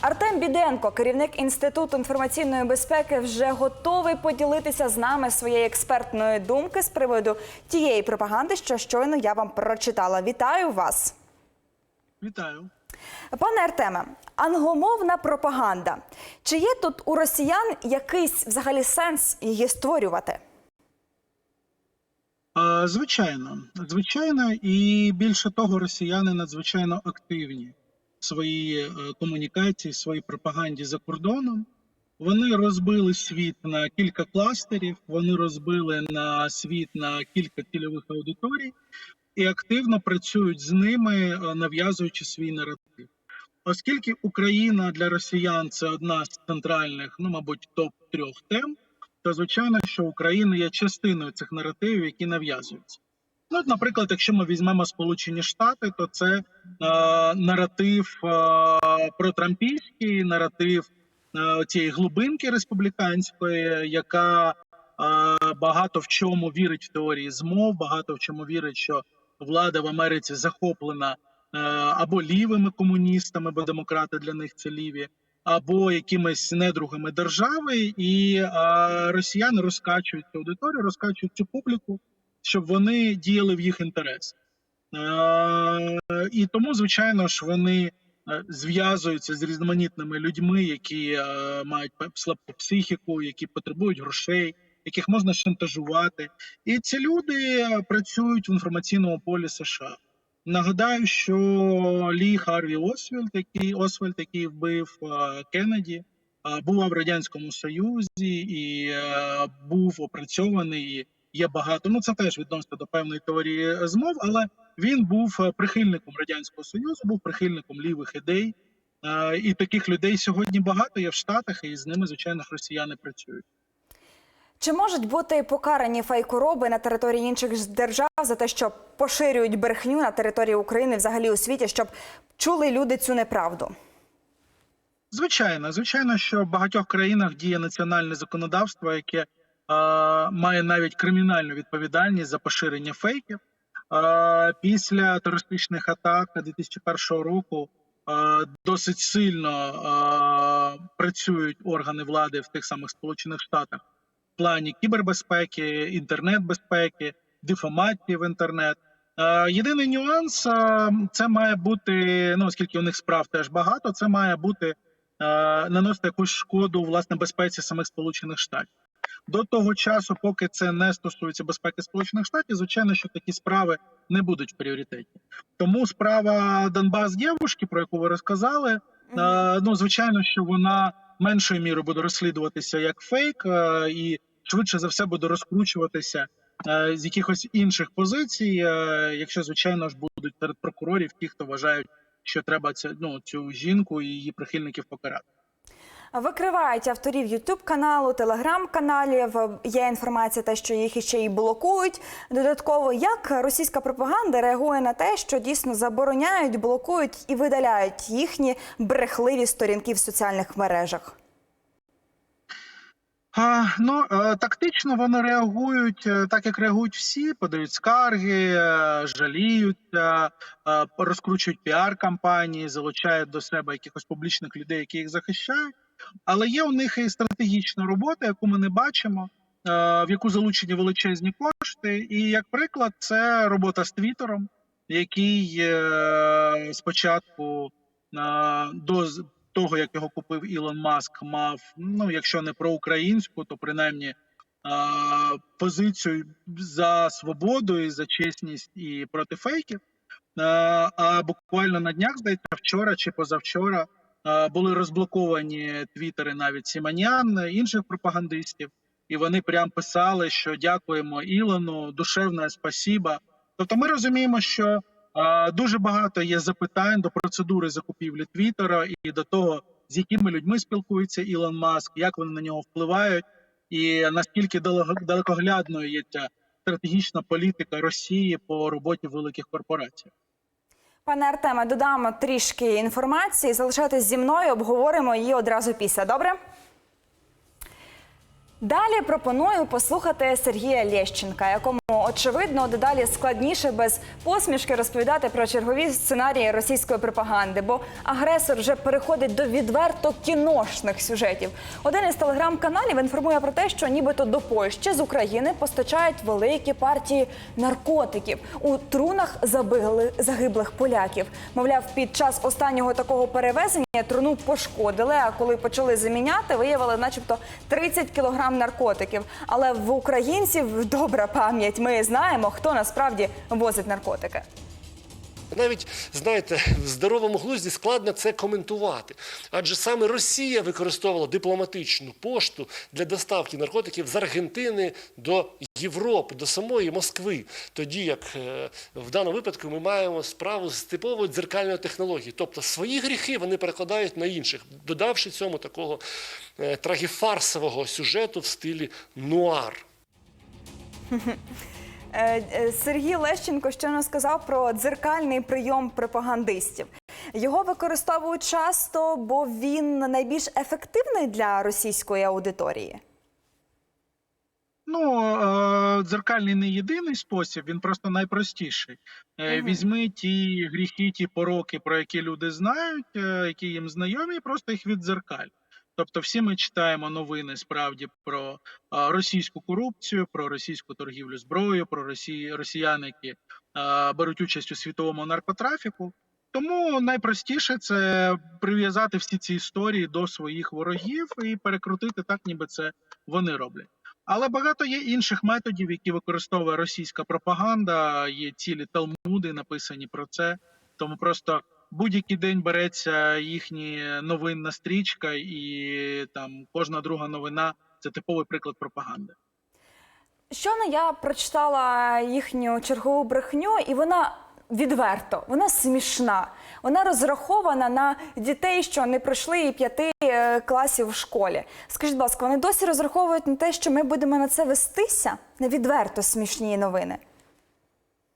Артем Біденко, керівник інституту інформаційної безпеки, вже готовий поділитися з нами своєю експертною думки з приводу тієї пропаганди, що щойно я вам прочитала. Вітаю вас, Вітаю. пане Артеме. Англомовна пропаганда. Чи є тут у росіян якийсь взагалі сенс її створювати? Звичайно, звичайно, і більше того, росіяни надзвичайно активні в своїй е, комунікації, своїй пропаганді за кордоном. Вони розбили світ на кілька кластерів, вони розбили на світ на кілька цільових аудиторій і активно працюють з ними, е, нав'язуючи свій наратив. Оскільки Україна для росіян це одна з центральних, ну мабуть, топ трьох тем, то звичайно, що Україна є частиною цих наративів, які нав'язуються. Ну, наприклад, якщо ми візьмемо Сполучені Штати, то це е, наратив е, протрампійський, наратив е, цієї глибинки республіканської, яка е, багато в чому вірить в теорії змов, багато в чому вірить, що влада в Америці захоплена е, або лівими комуністами, бо демократи для них це ліві, або якимись недругами держави, і е, росіяни розкачують цю аудиторію, розкачують цю публіку, щоб вони діяли в їх інтерес. Е, і тому, звичайно ж, вони е, зв'язуються з різноманітними людьми, які е, мають слабку психіку, які потребують грошей, яких можна шантажувати. І ці люди працюють в інформаційному полі США. Нагадаю, що Лі Харві Освальд, який Освальд, який вбив Кеннеді, був в радянському союзі і був опрацьований. Є багато. Ну це теж відносно до певної теорії змов, але він був е, прихильником радянського союзу, був прихильником лівих ідей. Е, І таких людей сьогодні багато є в Штатах, і з ними, звичайно, росіяни працюють. Чи можуть бути покарані фейкороби на території інших держав за те, що поширюють брехню на території України, взагалі у світі, щоб чули люди цю неправду? Звичайно, звичайно, що в багатьох країнах діє національне законодавство, яке має навіть кримінальну відповідальність за поширення фейків. Після терористичних атак 2001 року досить сильно працюють органи влади в тих самих Сполучених Штатах в плані кібербезпеки, інтернет-безпеки, дифаматії в інтернет. Єдиний нюанс це має бути, ну оскільки у них справ теж багато, це має бути наносити якусь шкоду власне безпеці самих Сполучених Штатів. До того часу, поки це не стосується безпеки Сполучених Штатів, звичайно, що такі справи не будуть в пріоритеті. Тому справа Донбас дівушки, про яку ви розказали, е, ну звичайно, що вона меншою мірою буде розслідуватися як фейк, е, і швидше за все буде розкручуватися е, з якихось інших позицій, е, якщо звичайно ж будуть серед прокурорів ті, хто вважають, що треба цю, ну, цю жінку і її прихильників покарати. Викривають авторів Ютуб каналу, телеграм-каналів. Є інформація, те, що їх іще й блокують. Додатково, як російська пропаганда реагує на те, що дійсно забороняють, блокують і видаляють їхні брехливі сторінки в соціальних мережах. Ну е, тактично вони реагують е, так, як реагують всі, подають скарги, е, жаліються, розкручують піар-кампанії, залучають до себе якихось публічних людей, які їх захищають. Але є у них і стратегічна робота, яку ми не бачимо, е, в яку залучені величезні кошти. І як приклад, це робота з Твіттером, який е, спочатку е, до того, як його купив Ілон Маск, мав ну, якщо не проукраїнську, то принаймні позицію за свободу і за чесність і проти фейків. А буквально на днях, здається, вчора чи позавчора були розблоковані твіттери навіть Сіманян, інших пропагандистів, і вони прям писали, що дякуємо Ілону, душевне спасіба. Тобто, ми розуміємо, що дуже багато є запитань до процедури закупівлі Твіттера і до того, з якими людьми спілкується Ілон Маск, як вони на нього впливають, і наскільки далеко- далекоглядною є ця стратегічна політика Росії по роботі великих корпорацій. Пане Артеме, додамо трішки інформації. Залишайтесь зі мною, обговоримо її одразу після. Добре? Далі пропоную послухати Сергія Лєщенка, якому очевидно дедалі складніше без посмішки розповідати про чергові сценарії російської пропаганди, бо агресор вже переходить до відверто кіношних сюжетів. Один із телеграм-каналів інформує про те, що нібито до Польщі з України постачають великі партії наркотиків у трунах забигли загиблих поляків. Мовляв, під час останнього такого перевезення труну пошкодили. А коли почали заміняти, виявили, начебто, 30 кілограм наркотиків. Але в українців добра пам'ять. Ми знаємо, хто насправді возить наркотики. Навіть знаєте, в здоровому глузді складно це коментувати, адже саме Росія використовувала дипломатичну пошту для доставки наркотиків з Аргентини до Європи, до самої Москви. Тоді як е, в даному випадку ми маємо справу з типовою дзеркальною технологією, тобто свої гріхи вони перекладають на інших, додавши цьому такого е, трагіфарсового сюжету в стилі нуар. Е, е, Сергій Лещенко щойно сказав про дзеркальний прийом пропагандистів. Його використовують часто, бо він найбільш ефективний для російської аудиторії. Ну, е, дзеркальний не єдиний спосіб, він просто найпростіший. Мгм. Візьми ті гріхи, ті пороки, про які люди знають, які їм знайомі, і просто їх віддзеркаль. Тобто, всі ми читаємо новини справді про російську корупцію, про російську торгівлю зброєю, про росі... росіян, які беруть участь у світовому наркотрафіку. Тому найпростіше це прив'язати всі ці історії до своїх ворогів і перекрутити так, ніби це вони роблять. Але багато є інших методів, які використовує російська пропаганда. Є цілі талмуди, написані про це. Тому просто будь-який день береться їхні новинна стрічка, і там кожна друга новина це типовий приклад пропаганди. Щойно я прочитала їхню чергову брехню, і вона відверто, вона смішна. Вона розрахована на дітей, що не пройшли і п'яти е, класів в школі. Скажіть, будь ласка, вони досі розраховують на те, що ми будемо на це вестися? На відверто смішні новини.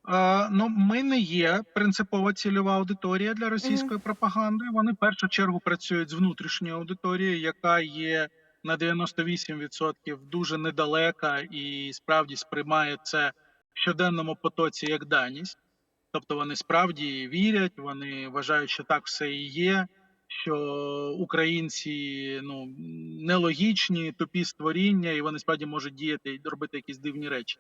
Е, ну, ми не є принципова цільова аудиторія для російської пропаганди. Вони в першу чергу працюють з внутрішньою аудиторією, яка є на 98% дуже недалека і справді сприймає це в щоденному потоці як даність. Тобто вони справді вірять, вони вважають, що так все і є. Що українці ну нелогічні, тупі створіння, і вони справді можуть діяти і робити якісь дивні речі.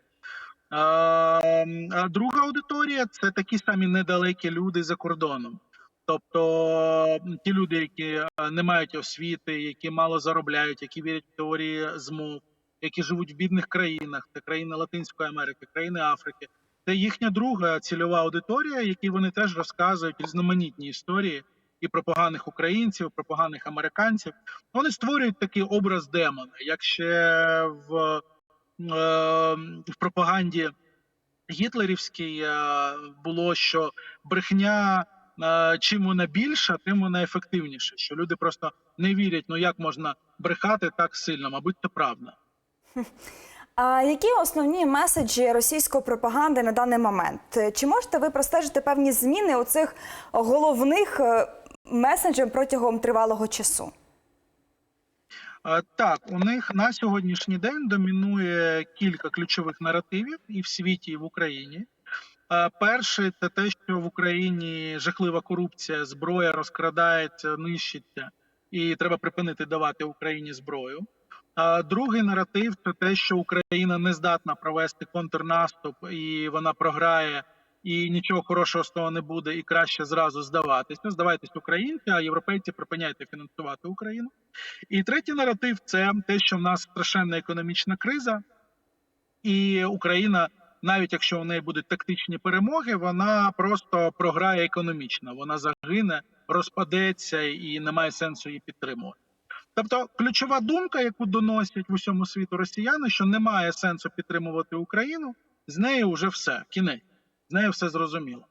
А, друга аудиторія це такі самі недалекі люди за кордоном. Тобто ті люди, які е, не мають освіти, які мало заробляють, які вірять в теорії змов, які живуть в бідних країнах, це країни Латинської Америки, країни Африки. Це їхня друга цільова аудиторія, які вони теж розказують різноманітні історії і про поганих українців, про поганих американців. Вони створюють такий образ демона, як ще в е, в пропаганді гітлерівській е, було, що брехня е, чим вона більша, тим вона ефективніша. Що люди просто не вірять, ну як можна брехати так сильно, мабуть, це правда. А які основні меседжі російської пропаганди на даний момент? Чи можете ви простежити певні зміни у цих головних меседжів протягом тривалого часу? Е, Так, у них на сьогоднішній день домінує кілька ключових наративів і в світі, і в Україні. Е, Перший це те, що в Україні жахлива корупція, зброя розкрадається, нищиться, і треба припинити давати Україні зброю. Другий наратив це те, що Україна не здатна провести контрнаступ, і вона програє, і нічого хорошого з того не буде, і краще зразу здаватися. Здавайтесь українці, а європейці припиняйте фінансувати Україну. І третій наратив це те, що в нас страшенна економічна криза, і Україна, навіть якщо у неї будуть тактичні перемоги, вона просто програє економічно. Вона загине, розпадеться і немає сенсу її підтримувати. Тобто, ключова думка, яку доносять в усьому світу росіяни, що немає сенсу підтримувати Україну, з нею вже все, кінець, з нею все зрозуміло.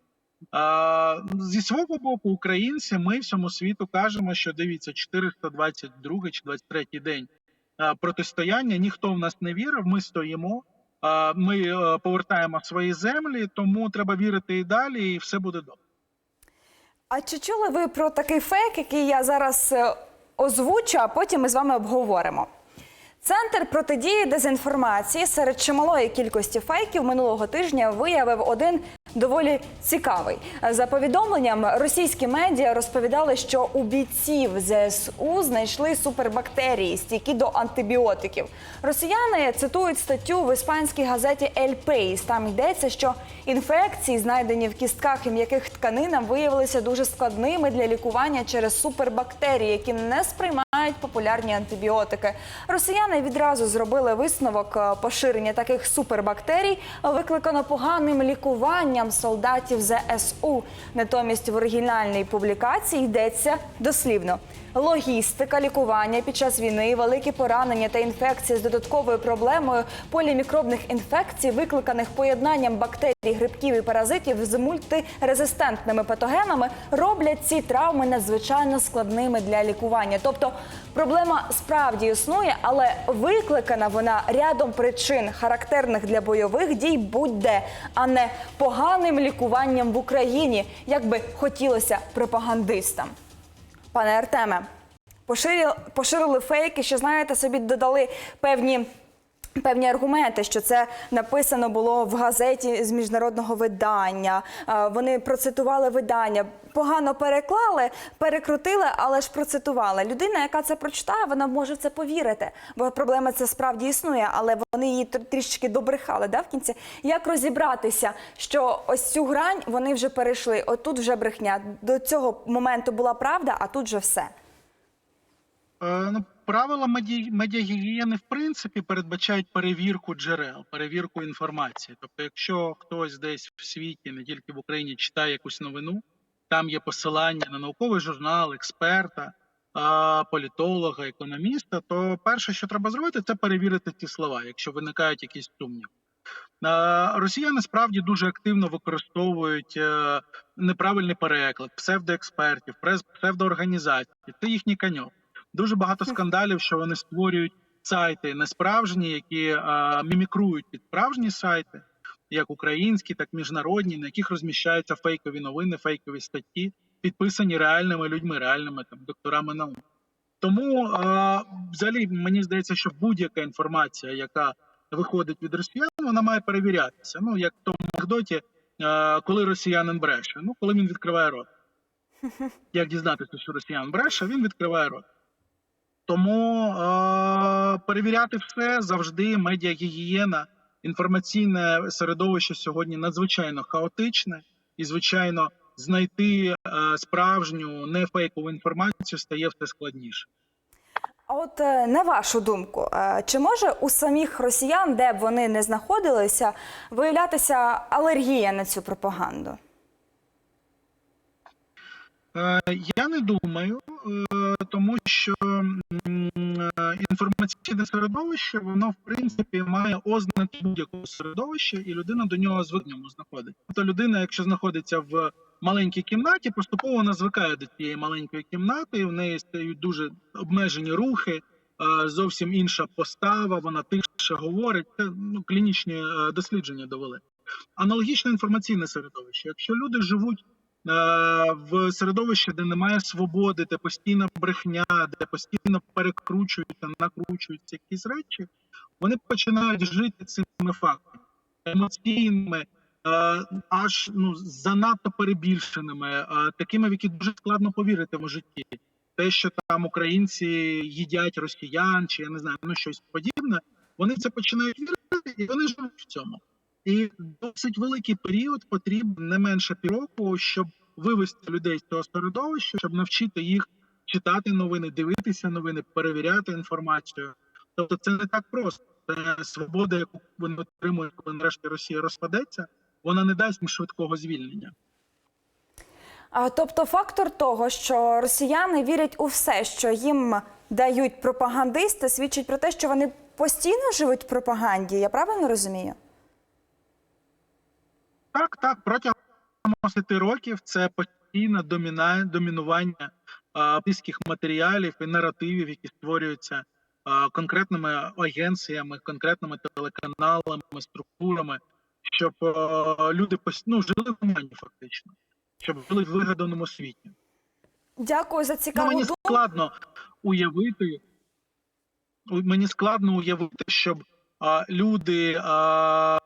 А, зі свого боку, українці, ми всьому світу кажемо, що дивіться, 422 чи 23 день протистояння. Ніхто в нас не вірив. Ми стоїмо. а, Ми е, повертаємо свої землі, тому треба вірити і далі, і все буде добре. А чи чули ви про такий фейк, який я зараз е, озвучу, а потім ми з вами обговоримо? Центр протидії дезінформації серед чималої кількості фейків минулого тижня виявив один доволі цікавий. За повідомленням, російські медіа розповідали, що у бійців ЗСУ знайшли супербактерії, стійкі до антибіотиків. Росіяни цитують статтю в іспанській газеті «Ель Пейс». Там йдеться, що інфекції, знайдені в кістках і м'яких тканинах, виявилися дуже складними для лікування через супербактерії, які не сприймають популярні антибіотики. Росіяни відразу зробили висновок е, поширення таких супербактерій викликано поганим лікуванням солдатів ЗСУ. Натомість в оригінальній публікації йдеться дослівно. Логістика лікування під час війни, великі поранення та інфекції з додатковою проблемою полімікробних інфекцій, викликаних поєднанням бактерій, грибків і паразитів з мультирезистентними патогенами, роблять ці травми надзвичайно складними для лікування. Тобто проблема справді існує, але викликана вона рядом причин, характерних для бойових дій будь-де, а не поганим лікуванням в Україні, як би хотілося пропагандистам. Пане Артеме, поширили, поширили фейки, що знаєте, собі додали певні. Певні аргументи, що це написано було в газеті з міжнародного видання. Вони процитували видання, погано переклали, перекрутили, але ж процитували. Людина, яка це прочитає, вона може в це повірити, бо проблема це справді існує, але вони її трішечки добрехали. Да, в кінці як розібратися, що ось цю грань вони вже перейшли. Отут вже брехня. До цього моменту була правда, а тут вже все. Е, Ну, правила медіагігієни в принципі передбачають перевірку джерел, перевірку інформації. Тобто, якщо хтось десь в світі, не тільки в Україні, читає якусь новину, там є посилання на науковий журнал, експерта, політолога, економіста, то перше, що треба зробити, це перевірити ці слова, якщо виникають якісь сумніви. Росіяни справді дуже активно використовують е, неправильний переклад, псевдоекспертів, псевдоорганізацій. Це їхній каньок. Дуже багато скандалів, що вони створюють сайти несправжні, які е, мімікрують під справжні сайти, як українські, так і міжнародні, на яких розміщаються фейкові новини, фейкові статті, підписані реальними людьми, реальними там докторами наук. Тому е, взагалі мені здається, що будь-яка інформація, яка виходить від росіян, вона має перевірятися. Ну як в тому анекдоті, е, коли росіянин бреше, ну коли він відкриває рот. Як дізнатися, що росіян бреше, він відкриває рот. Тому е, перевіряти все завжди медіагігієна, інформаційне середовище сьогодні надзвичайно хаотичне, і, звичайно, знайти е, справжню нефейкову інформацію стає все складніше. А от е, на вашу думку, е, чи може у самих росіян, де б вони не знаходилися, виявлятися алергія на цю пропаганду? Я не думаю, тому що е, інформаційне середовище, воно в принципі має ознаки будь-якого середовища, і людина до нього звикнемо знаходить. Тобто людина, якщо знаходиться в маленькій кімнаті, поступово вона звикає до цієї маленької кімнати. В неї стають дуже обмежені рухи, е, зовсім інша постава. Вона тихше говорить. Це ну, клінічні е, дослідження довели. Аналогічне інформаційне середовище. Якщо люди живуть в середовищі, де немає свободи, де постійна брехня, де постійно перекручуються, накручуються якісь речі, вони починають жити цими фактами емоційними, е, аж ну занадто перебільшеними, е, такими, в які дуже складно повірити в житті. Те, що там українці їдять росіян, чи я не знаю, ну щось подібне, вони це починають вірити, і вони живуть в цьому. І досить великий період потрібен не менше півроку, щоб вивести людей з цього середовища, щоб навчити їх читати новини, дивитися новини, перевіряти інформацію. Тобто, це не так просто. Це свобода, яку вони отримують, коли нарешті Росія розпадеться, вона не дасть їм швидкого звільнення. А, тобто фактор того, що росіяни вірять у все, що їм дають пропагандисти, свідчить про те, що вони постійно живуть в пропаганді. Я правильно розумію? Так, так, протягом 10 років це постійне домінування близьких матеріалів і наративів, які створюються конкретними агенціями, конкретними телеканалами, структурами, щоб люди ну, жили в омані фактично, щоб жили в вигаданому світі. Дякую за Ну, мені складно уявити. мені складно уявити, щоб а, люди а,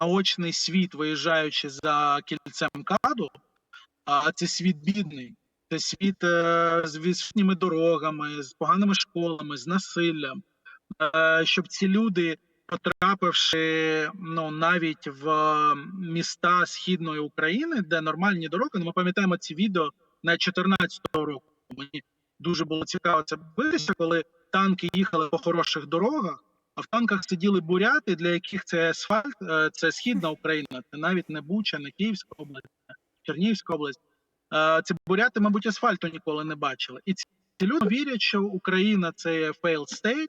наочний світ, виїжджаючи за кільцем каду, а це світ бідний, це світ е, з відсутніми дорогами, з поганими школами, з насиллям. Е, щоб ці люди, потрапивши ну навіть в міста східної України, де нормальні дороги, ну, ми пам'ятаємо ці відео на 14-го року. Мені дуже було цікаво це дивитися, коли танки їхали по хороших дорогах, а в танках сиділи буряти, для яких це асфальт, е, це східна Україна, це навіть не Буча, не Київська область, Чернігівська область. Е, Це буряти, мабуть, асфальту ніколи не бачили. І ці люди вірять, що Україна це failed state,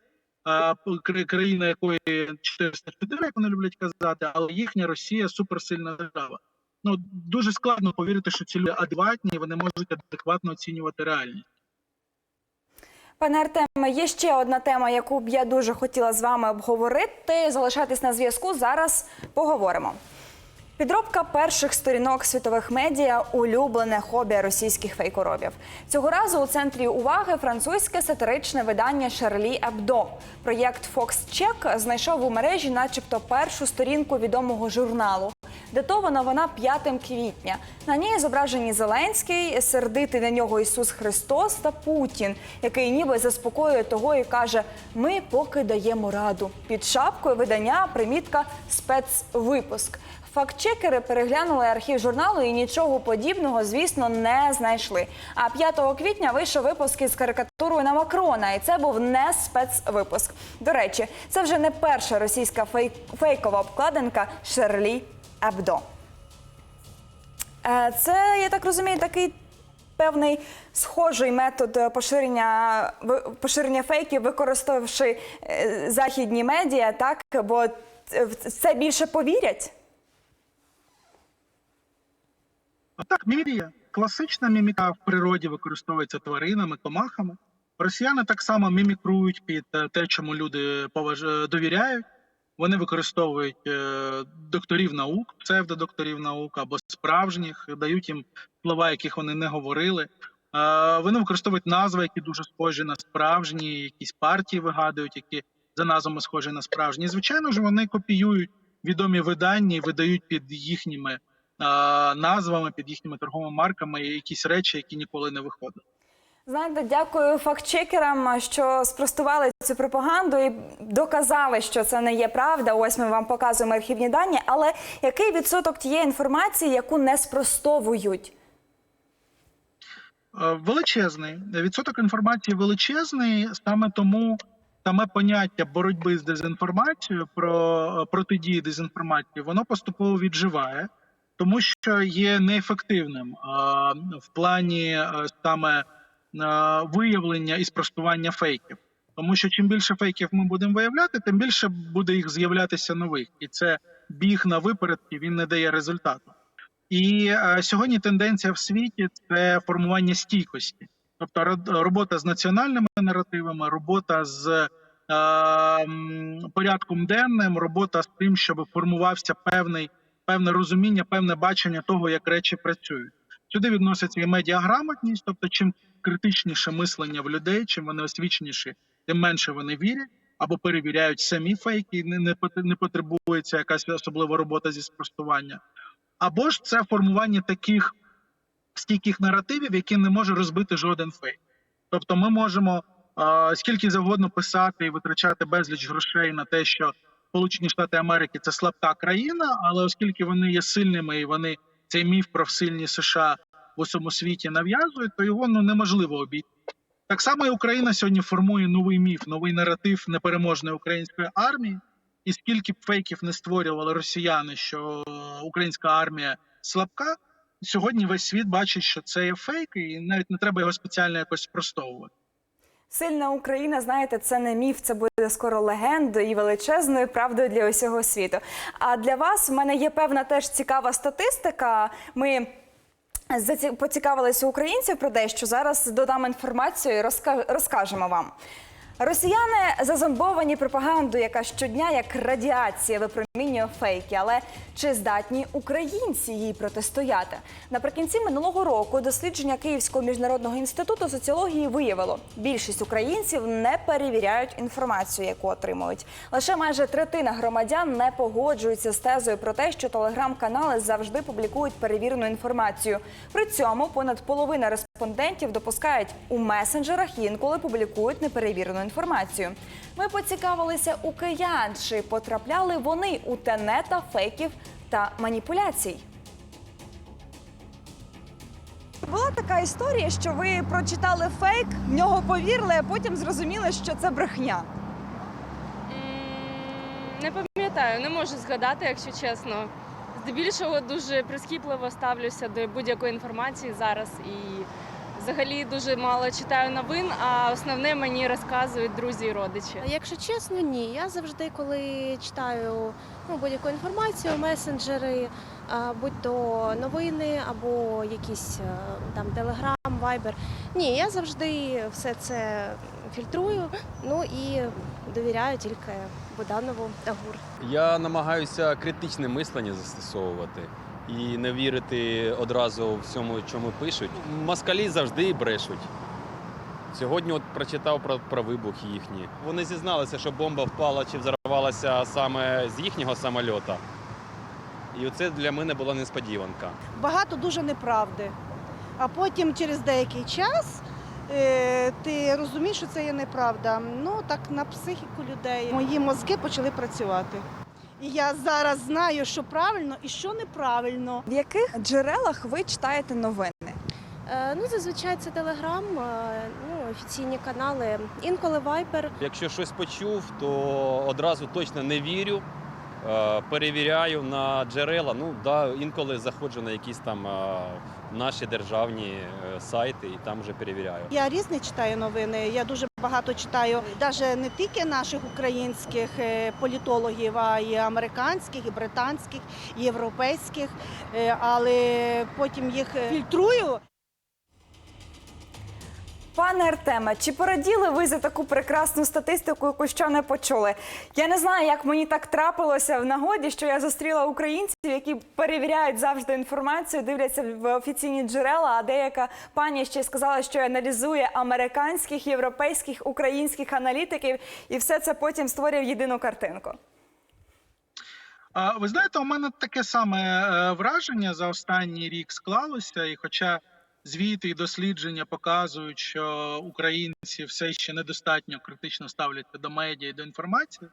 країна якої 404, як вони люблять казати, але їхня Росія суперсильна держава. Ну дуже складно повірити, що ці люди адекватні, вони можуть адекватно оцінювати реальність. Пане Артеме, є ще одна тема, яку б я дуже хотіла з вами обговорити. Залишайтесь на зв'язку. Зараз поговоримо. Підробка перших сторінок світових медіа улюблене хобі російських фейкоробів. Цього разу у центрі уваги французьке сатиричне видання Шарлі Ебдо. Проєкт Fox Check знайшов у мережі, начебто, першу сторінку відомого журналу. Датована вона 5 квітня. На ній зображені Зеленський, сердитий на нього Ісус Христос та Путін, який ніби заспокоює того і каже: Ми поки даємо раду. Під шапкою видання примітка спецвипуск. Фактчекери переглянули архів журналу і нічого подібного, звісно, не знайшли. А 5 квітня вийшов випуск із карикатурою на Макрона, і це був не спецвипуск. До речі, це вже не перша російська фейк- фейкова обкладинка Шерлі Ебдо. Е, Це, я так розумію, такий певний схожий метод поширення, поширення фейків, використавши е, західні медіа, так? Бо е, це більше повірять. Так, мімія. Класична міміка в природі використовується тваринами, комахами. Росіяни так само мімікрують під те, чому люди довіряють. Вони використовують е, докторів наук, псевдодокторів наук або справжніх, дають їм слова, яких вони не говорили. Е, вони використовують назви, які дуже схожі на справжні, якісь партії вигадують, які за назвами схожі на справжні. Звичайно ж, вони копіюють відомі видання і видають під їхніми е, назвами, під їхніми торговими марками якісь речі, які ніколи не виходили. Знаєте, дякую фактчекерам, що спростували цю пропаганду і доказали, що це не є правда. Ось ми вам показуємо архівні дані. Але який відсоток тієї інформації, яку не спростовують? Е, Величезний відсоток інформації величезний, саме тому саме поняття боротьби з дезінформацією про протидії дезінформації, воно поступово відживає, тому що є неефективним е, в плані е, саме виявлення і спростування фейків. Тому що чим більше фейків ми будемо виявляти, тим більше буде їх з'являтися нових, і це біг на випередки він не дає результату. І е, сьогодні тенденція в світі це формування стійкості, тобто ро- робота з національними наративами, робота з е, порядком денним, робота з тим, щоб формувався певний певне розуміння, певне бачення того, як речі працюють. Сюди відноситься і медіаграмотність, тобто чим критичніше мислення в людей, чим вони освіченіші, тим менше вони вірять або перевіряють самі фейки, не, потребується якась особлива робота зі спростування або ж це формування таких стійких наративів, які не може розбити жоден фейк. Тобто, ми можемо е, скільки завгодно писати і витрачати безліч грошей на те, що Сполучені Штати Америки це слабка країна, але оскільки вони є сильними і вони цей міф про сильні США в усьому світі нав'язують, то його ну неможливо обійти. Так само і Україна сьогодні формує новий міф, новий наратив непереможної української армії. І скільки б фейків не створювали росіяни, що українська армія слабка, сьогодні весь світ бачить, що це є фейк, і навіть не треба його спеціально якось спростовувати. Сильна Україна, знаєте, це не міф, це буде скоро легендою і величезною правдою для усього світу. А для вас в мене є певна теж цікава статистика. Ми поцікавилися українців про те, що Зараз додам інформацію і розка- розкажемо вам. Росіяни зазомбовані пропагандою, яка щодня як радіація випромінює фейки. Але чи здатні українці їй протистояти? Наприкінці минулого року дослідження Київського міжнародного інституту соціології виявило, більшість українців не перевіряють інформацію, яку отримують. Лише майже третина громадян не погоджуються з тезою про те, що телеграм-канали завжди публікують перевірену інформацію. При цьому понад половина респондентів допускають у месенджерах інколи публікують неперевірену інформацію. Ми поцікавилися у киян, чи потрапляли вони у тенета фейків та маніпуляцій. Була така історія, що ви прочитали фейк, в нього повірили, а потім зрозуміли, що це брехня. Не пам'ятаю, не можу згадати, якщо чесно. Здебільшого дуже прискіпливо ставлюся до будь-якої інформації зараз і взагалі дуже мало читаю новин, а основне мені розказують друзі і родичі. Якщо чесно, ні. Я завжди, коли читаю ну, будь-яку інформацію, месенджери, будь то новини або якісь е, там Телеграм, Вайбер. Ні, я завжди все це фільтрую, ну і довіряю тільки Боданову та ГУР. Я намагаюся критичне мислення застосовувати і не вірити одразу всьому, чому пишуть. Москалі завжди брешуть. Сьогодні от прочитав про, про вибух їхній. Вони зізналися, що бомба впала чи взорвалася саме з їхнього самольота. І це для мене була несподіванка. багато дуже неправди. А потім через деякий час ти розумієш, що це є неправда. Ну так на психіку людей мої мозки почали працювати. І я зараз знаю, що правильно і що неправильно. В яких джерелах ви читаєте новини? Е, ну, зазвичай це Телеграм, е, ну, офіційні канали, інколи Вайбер. Якщо щось почув, то одразу точно не вірю. е, Перевіряю на джерела. Ну да, інколи заходжу на якісь там е, наші державні е, сайти і там вже перевіряю. Я різні читаю новини. Я дуже багато читаю, навіть не тільки наших українських е, політологів, а й американських, і британських, і європейських, Е, але потім їх фільтрую. Пане Артеме, чи пораділи ви за таку прекрасну статистику, яку ще не почули? Я не знаю, як мені так трапилося в нагоді, що я зустріла українців, які перевіряють завжди інформацію, дивляться в офіційні джерела. А деяка пані ще сказала, що аналізує американських, європейських, українських аналітиків, і все це потім створює єдину картинку. Ви знаєте, у мене таке саме е, враження за останній рік склалося, і хоча звіти і дослідження показують, що українці все ще недостатньо критично ставляться до медіа і до інформації,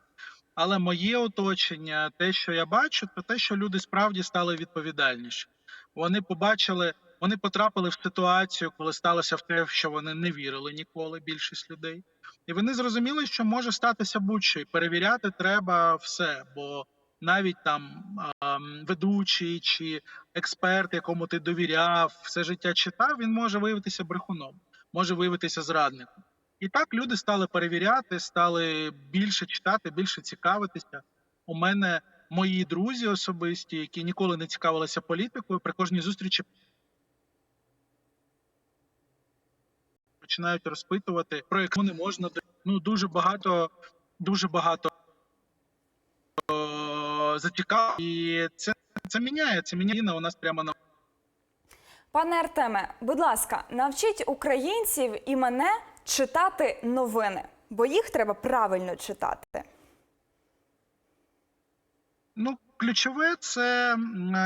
але моє оточення, те, що я бачу, то те, що люди справді стали відповідальніші. Вони побачили, вони потрапили в ситуацію, коли сталося в те, що вони не вірили ніколи, більшість людей. І вони зрозуміли, що може статися будь-що, і перевіряти треба все, бо навіть там ведучий чи експерт, якому ти довіряв, все життя читав, він може виявитися брехуном, може виявитися зрадником. І так люди стали перевіряти, стали більше читати, більше цікавитися. У мене мої друзі особисті, які ніколи не цікавилися політикою, при кожній зустрічі починають розпитувати, про яку не можна ну дуже багато, дуже багато е, і це, це міняє. Це міняє у нас прямо на Пане Артеме, будь ласка, навчіть українців і мене читати новини, бо їх треба правильно читати. Ну, ключове це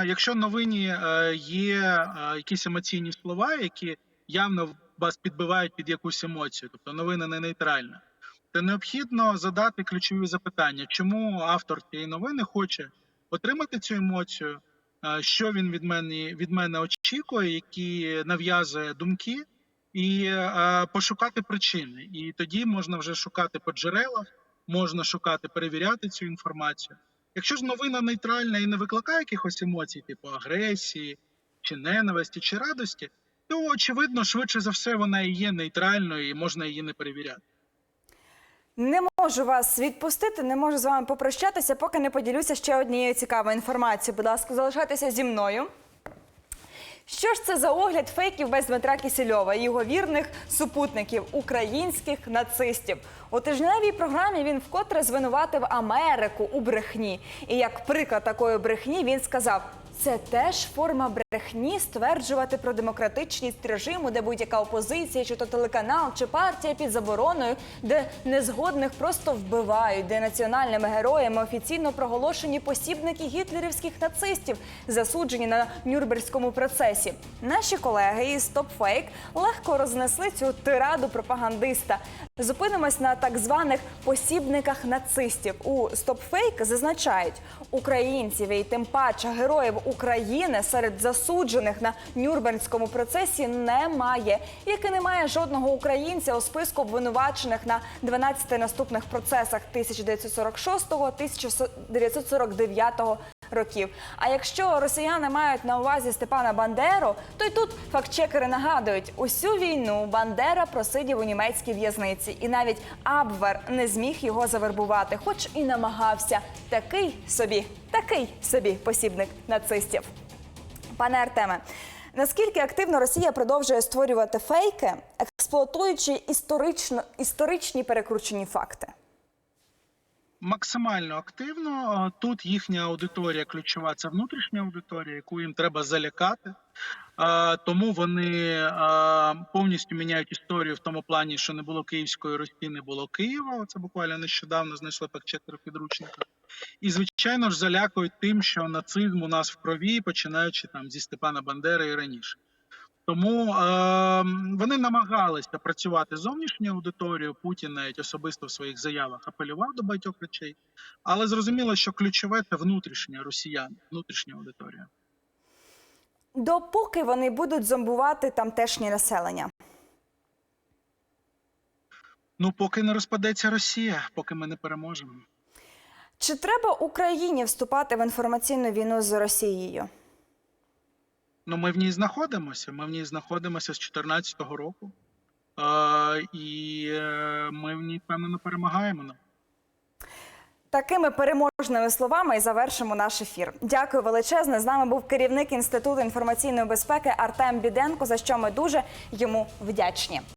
якщо в новині е, є е, якісь емоційні слова, які явно вас підбивають під якусь емоцію, тобто новина не нейтральна, необхідно задати ключові запитання, чому автор цієї новини хоче отримати цю емоцію, е, що він від мене від мене очікує, які нав'язує думки, і е, пошукати причини. І тоді можна вже шукати по джерелах, можна шукати, перевіряти цю інформацію. Якщо ж новина нейтральна і не викликає якихось емоцій, типу агресії, чи ненависті, чи радості, то очевидно, швидше за все, вона і є нейтральною, і можна її не перевіряти. Не можу вас відпустити, не можу з вами попрощатися, поки не поділюся ще однією цікавою інформацією. Будь ласка, залишайтеся зі мною. Що ж це за огляд фейків без Дмитра Кісельова і його вірних супутників українських нацистів? У тижневій програмі він вкотре звинуватив Америку у брехні. І як приклад такої брехні він сказав: це теж форма брехні стверджувати про демократичність режиму, де будь-яка опозиція, чи то телеканал, чи партія під забороною, де незгодних просто вбивають, де національними героями офіційно проголошені посібники гітлерівських нацистів, засуджені на Нюрнберзькому процесі. Наші колеги із StopFake легко рознесли цю тираду пропагандиста. Зупинимось на так званих посібниках нацистів. У StopFake зазначають, українців і тим паче героїв України серед засуджених на Нюрнберзькому процесі немає, як і немає жодного українця у списку обвинувачених на 12 наступних процесах 1946-1949 років. А якщо росіяни мають на увазі Степана Бандеру, то й тут фактчекери нагадують, усю війну Бандера просидів у німецькій в'язниці, і навіть Абвер не зміг його завербувати, хоч і намагався. Такий собі, такий собі посібник нацистів. Пане Артеме, наскільки активно Росія продовжує створювати фейки, експлуатуючи історично, історичні перекручені факти? максимально активно. Тут їхня аудиторія ключова це внутрішня аудиторія, яку їм треба залякати. Тому вони повністю міняють історію в тому плані, що не було Київської Росії, не було Києва. Це буквально нещодавно знайшли фактчекер підручника. І звичайно ж залякують тим, що нацизм у нас в крові, починаючи там зі Степана Бандери і раніше. Тому е, вони намагалися працювати з зовнішньою аудиторією. Путін навіть особисто в своїх заявах апелював до багатьох речей, але зрозуміло, що ключове це внутрішня росіян, внутрішня аудиторія. Допоки вони будуть зомбувати тамтешнє населення. Ну, поки не розпадеться Росія, поки ми не переможемо. Чи треба Україні вступати в інформаційну війну з Росією? Ну, ми в ній знаходимося. Ми в ній знаходимося з 2014 року. Е, і е, ми в ній впевнено перемагаємо. Такими переможними словами і завершимо наш ефір. Дякую величезне. З нами був керівник інституту інформаційної безпеки Артем Біденко. За що ми дуже йому вдячні.